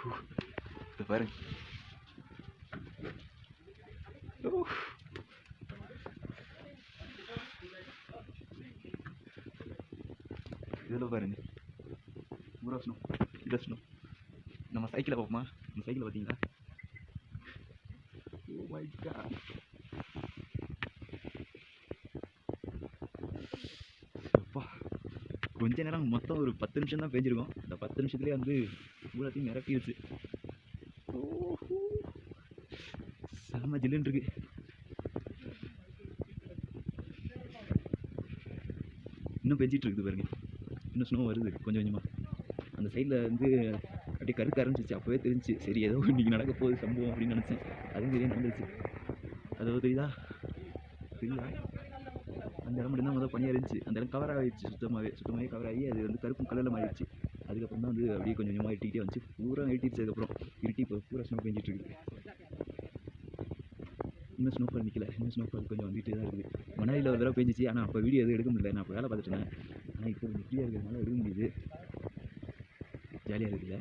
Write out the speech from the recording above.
இது பாருங்க. ஓ. இதில் பாருங்க. பூரா ஸ்னோ இதை ஸ்னோ நம்ம சைக்கிளை பார்ப்போமா? நம்ம சைக்கிளை பார்த்தீங்களா? ஓ மை காட் கொஞ்ச நேரம் மொத்தம் ஒரு பத்து நிமிஷம் தான் பேஞ்சிருக்கோம். அந்த பத்து நிமிஷத்துலேயே வந்து பூராத்தையும் நிரப்பிடுச்சு செம்ம ஜில்லுன்னு இருக்கு. இன்னும் பெஞ்சிட்டு இருக்குது பாருங்க. இன்னும் ஸ்னோ வருது கொஞ்சம் கொஞ்சமாக அந்த சைடில் வந்து அப்படியே கருக்க ஆரம்பிச்சிச்சு அப்போவே தெரிஞ்சு சரி ஏதோ இன்றைக்கி நடக்க போகுது சம்பவம் அப்படின்னு நினச்சேன். அதுவும் சரியாக நடந்துச்சு அது தெரியுதா? தெரியுதா? அந்த இடம் மட்டும்தான் முதல் பனியாக இருந்துச்சு. அந்த இடம் கவர் ஆகிடுச்சு சுத்தமாகவே சுத்தமாகவே கவர் ஆகி அது வந்து கருப்பு கலரில் மாறிடுச்சு. அதுக்கப்புறம் தான் வந்து அப்படியே கொஞ்சம் கொஞ்சமாக இருட்டிக்கிட்டே வந்துச்சு. பூரா இருட்டிடுச்சு அதுக்கப்புறம் இருட்டி இப்போ பூரா ஸ்னோ பெஞ்சிட்டு இருக்குது இன்னும் ஸ்னோஃபால் நிற்கல இன்னும் ஸ்னோஃபால் கொஞ்சம் வந்துகிட்டே தான் இருக்குது. மணாலியில் ஒரு தடவை பெஞ்சிச்சு. ஆனால் அப்போ வீடியோ எதுவும் எடுக்க முடியல. நான் அப்போ வேலை பார்த்துட்டு ஆனால் இப்போ ஃப்ரீயாக இருக்கிறதுனால எடுக்க முடியுது. ஜாலியாக இருக்குல்ல?